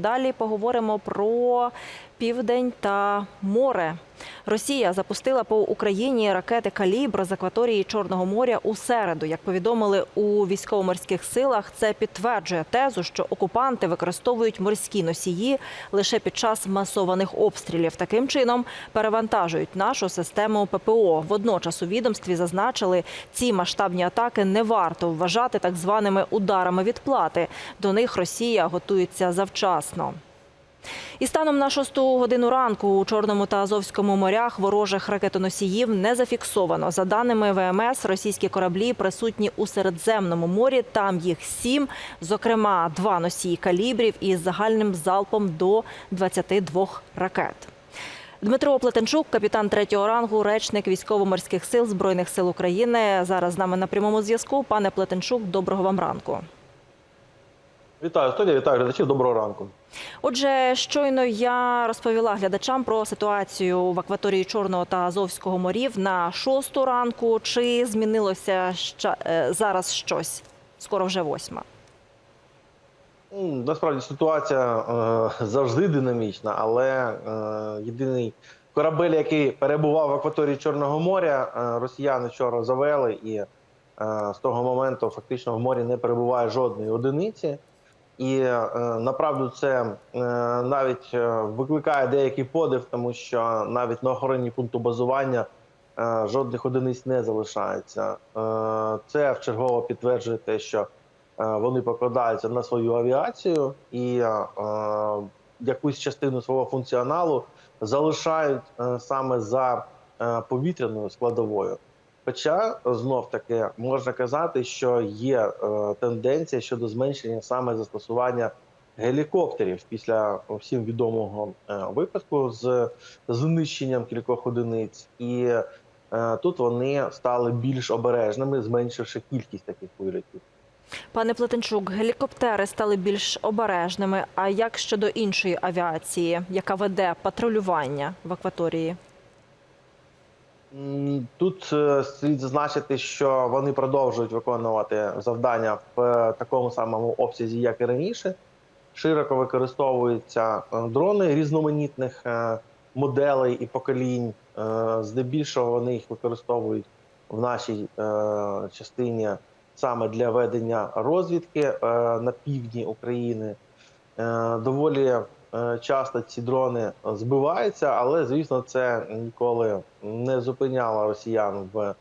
Далі поговоримо про південь та море. Росія запустила по Україні ракети Калібр з акваторії Чорного моря у середу. Як повідомили у військово-морських силах, це підтверджує тезу, що окупанти використовують морські носії лише під час масованих обстрілів. Таким чином перевантажують нашу систему ППО. Водночас у відомстві зазначили, ці масштабні атаки не варто вважати так званими ударами відплати. До них Росія готується завчасно. І станом на шосту годину ранку у Чорному та Азовському морях ворожих ракетоносіїв не зафіксовано. За даними ВМС, російські кораблі присутні у Середземному морі. Там їх сім, зокрема два носії калібрів із загальним залпом до 22 ракет. Дмитро Плетенчук, капітан третього рангу, речник військово-морських сил збройних сил України. Зараз з нами на прямому зв'язку. Пане Плетенчук, доброго вам ранку. Вітаю студія, вітаю глядачів. Доброго ранку. Отже, щойно я розповіла глядачам про ситуацію в акваторії Чорного та Азовського морів на шосту ранку. Чи змінилося е, зараз щось? Скоро вже восьма. Ну, Насправді ситуація е, завжди динамічна, але е, єдиний корабель, який перебував в акваторії Чорного моря, е, росіяни вчора завели, і е, з того моменту фактично в морі не перебуває жодної одиниці. І е, направду це е, навіть е, викликає деякий подив, тому що навіть на охороні пункту базування жодних одиниць не залишається. Це вчергово підтверджує те, що вони покладаються на свою авіацію і якусь частину свого функціоналу залишають саме за повітряною складовою. Хоча знов таки можна казати, що є е, тенденція щодо зменшення саме застосування гелікоптерів після всім відомого е, випадку з знищенням кількох одиниць, і е, тут вони стали більш обережними, зменшивши кількість таких вилітів. Пане Плетенчук, гелікоптери стали більш обережними. А як щодо іншої авіації, яка веде патрулювання в акваторії? Тут е, слід зазначити, що вони продовжують виконувати завдання в е, такому самому обсязі, як і раніше. Широко використовуються е, дрони різноманітних моделей і поколінь. Здебільшого вони їх використовують в нашій частині саме для ведення розвідки на півдні України. Доволі часто ці дрони збиваються, але звісно, це ніколи не зупиняло росіян в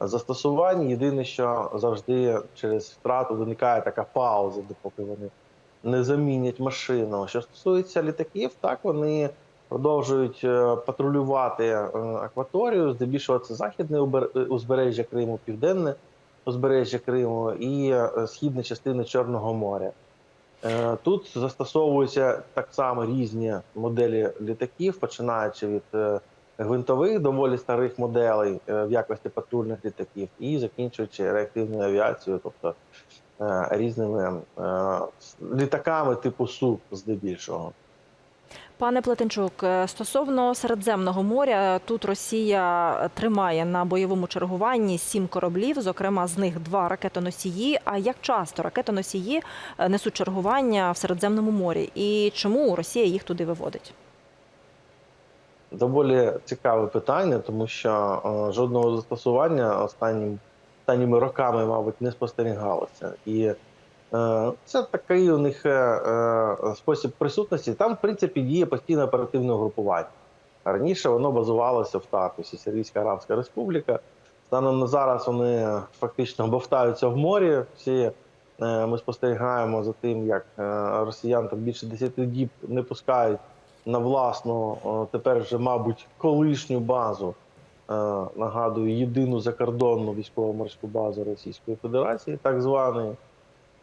застосуванні. Єдине, що завжди через втрату виникає така пауза, допоки вони не замінять машину. Що стосується літаків, так вони продовжують е, патрулювати е, акваторію. Здебільшого це західне узбережжя Криму, південне узбережжя Криму і е, східна частина Чорного моря. Е, Тут застосовуються так само різні моделі літаків, починаючи від е, гвинтових, доволі старих моделей е, в якості патрульних літаків, і закінчуючи реактивною авіацією, тобто різними літаками типу Су, здебільшого. Пане Плетенчук, е, стосовно Середземного моря, тут Росія тримає на бойовому чергуванні сім кораблів, зокрема з них два ракетоносії. А як часто ракетоносії е, несуть чергування в Середземному морі? І чому Росія їх туди виводить? Доволі цікаве питання, тому що е, жодного застосування останнім, останніми роками, мабуть, не спостерігалося. І це такий у них е, е, спосіб присутності. Там, в принципі, діє постійне оперативне групування. Раніше воно базувалося в Таркусі, Сирійська Арабська Республіка. Станом на зараз вони фактично бовтаються в морі. Всі е, ми спостерігаємо за тим, як е, росіян там більше 10 діб не пускають на власну, тепер вже, мабуть, колишню базу. е, Нагадую, єдину закордонну військово-морську базу Російської Федерації, так званої.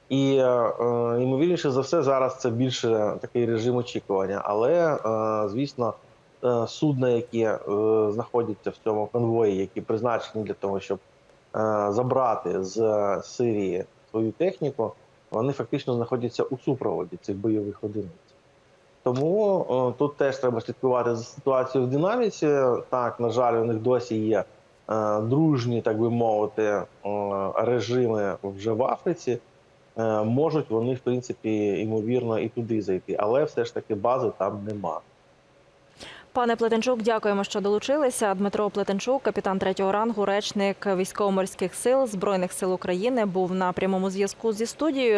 І е, е, ймовірніше за все, зараз це більше такий режим очікування. Але, е, звісно, судна, які знаходяться в цьому конвої, які призначені для того, щоб забрати з Сирії свою техніку, вони фактично знаходяться у супроводі цих бойових одиниць. Тому тут теж треба слідкувати за ситуацією в динаміці. Так, на жаль, у них досі є дружні, так би мовити, режими вже в Африці. Е, можуть вони, в принципі, ймовірно, і туди зайти, але все ж таки бази там нема. Пане Плетенчук, дякуємо, що долучилися. Дмитро Плетенчук, капітан третього рангу, речник військово-морських сил збройних сил України, був на прямому зв'язку зі студією.